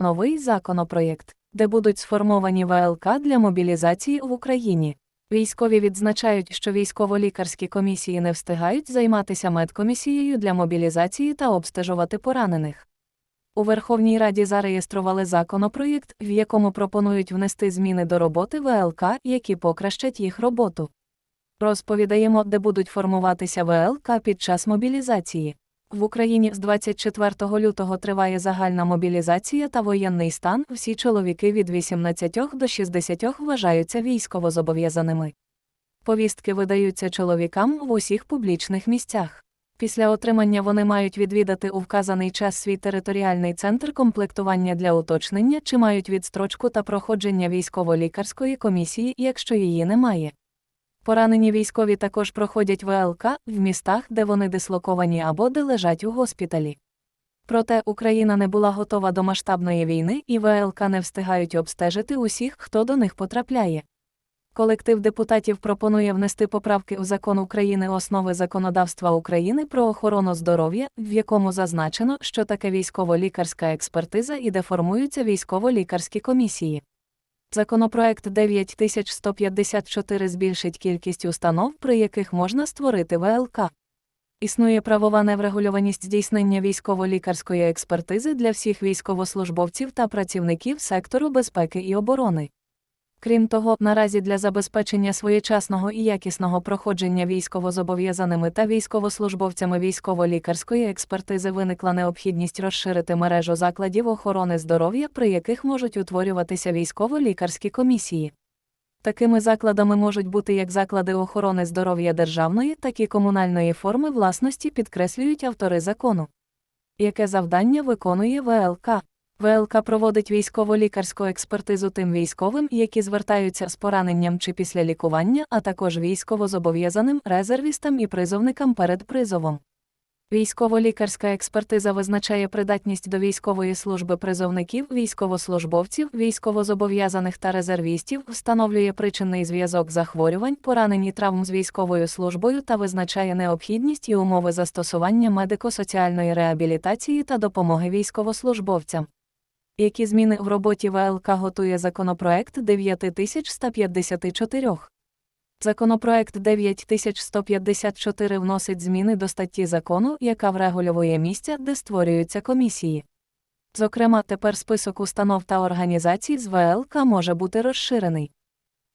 новий законопроєкт, де будуть сформовані ВЛК для мобілізації в Україні. Військові відзначають, що військово-лікарські комісії не встигають займатися медкомісією для мобілізації та обстежувати поранених. У Верховній Раді зареєстрували законопроєкт, в якому пропонують внести зміни до роботи ВЛК, які покращать їх роботу. Розповідаємо, де будуть формуватися ВЛК під час мобілізації. В Україні з 24 лютого триває загальна мобілізація та воєнний стан. Всі чоловіки від 18 до 60 вважаються військовозобов'язаними. Повістки видаються чоловікам в усіх публічних місцях. Після отримання вони мають відвідати у вказаний час свій територіальний центр комплектування для уточнення чи мають відстрочку та проходження військово-лікарської комісії, якщо її немає. Поранені військові також проходять ВЛК в містах, де вони дислоковані або де лежать у госпіталі. Проте Україна не була готова до масштабної війни і ВЛК не встигають обстежити усіх, хто до них потрапляє. Колектив депутатів пропонує внести поправки у закон України основи законодавства України про охорону здоров'я, в якому зазначено, що таке військово-лікарська експертиза і де формуються військово-лікарські комісії. Законопроект 9154 збільшить кількість установ, при яких можна створити ВЛК. Існує правова неврегульованість здійснення військово-лікарської експертизи для всіх військовослужбовців та працівників сектору безпеки і оборони. Крім того, наразі для забезпечення своєчасного і якісного проходження військовозобов'язаними та військовослужбовцями військово-лікарської експертизи виникла необхідність розширити мережу закладів охорони здоров'я, при яких можуть утворюватися військово-лікарські комісії. Такими закладами можуть бути як заклади охорони здоров'я державної, так і комунальної форми власності підкреслюють автори закону. Яке завдання виконує ВЛК? ВЛК проводить військово-лікарську експертизу тим військовим, які звертаються з пораненням чи після лікування, а також військовозобов'язаним резервістам і призовникам перед призовом. Військово-лікарська експертиза визначає придатність до військової служби призовників, військовослужбовців, військовозобов'язаних та резервістів, встановлює причинний зв'язок захворювань, поранень і травм з військовою службою та визначає необхідність і умови застосування медико-соціальної реабілітації та допомоги військовослужбовцям. Які зміни в роботі ВЛК готує законопроект 9154? Законопроект 9154 вносить зміни до статті закону, яка врегульовує місця, де створюються комісії. Зокрема, тепер список установ та організацій з ВЛК може бути розширений.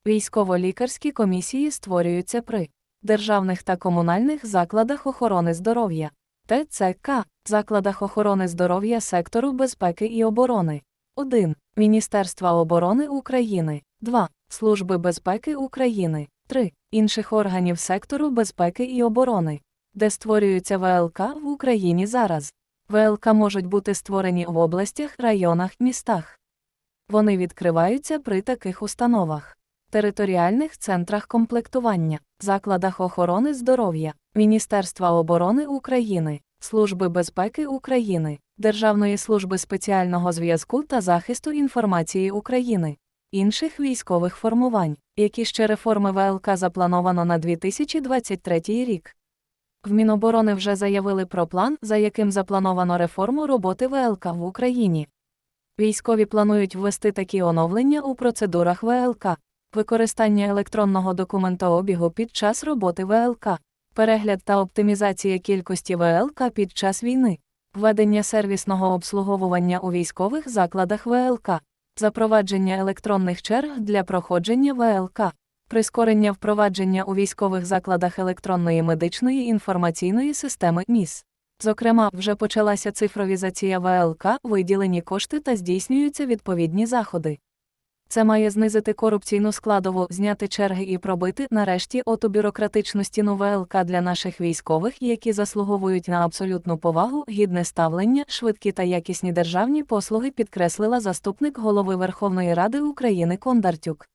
Військово-лікарські комісії створюються при державних та комунальних закладах охорони здоров'я, ТЦК, закладах охорони здоров'я сектору безпеки і оборони. 1. Міністерства оборони України. 2. Служби безпеки України. 3. Інших органів сектору безпеки і оборони, де створюються ВЛК в Україні зараз. ВЛК можуть бути створені в областях, районах, містах. Вони відкриваються при таких установах. Територіальних центрах комплектування, закладах охорони здоров'я, Міністерства оборони України, Служби безпеки України, Державної служби спеціального зв'язку та захисту інформації України, інших військових формувань, які ще реформи ВЛК заплановано на 2023 рік. В Міноборони вже заявили про план, за яким заплановано реформу роботи ВЛК в Україні. Військові планують ввести такі оновлення у процедурах ВЛК, використання електронного документообігу під час роботи ВЛК, перегляд та оптимізація кількості ВЛК під час війни, введення сервісного обслуговування у військових закладах ВЛК, запровадження електронних черг для проходження ВЛК, прискорення впровадження у військових закладах електронної медичної інформаційної системи МІС. Зокрема, вже почалася цифровізація ВЛК, виділені кошти та здійснюються відповідні заходи. Це має знизити корупційну складову, зняти черги і пробити, нарешті, оту бюрократичну стіну ВЛК для наших військових, які заслуговують на абсолютну повагу, гідне ставлення, швидкі та якісні державні послуги, підкреслила заступник голови Верховної Ради України Кондартюк.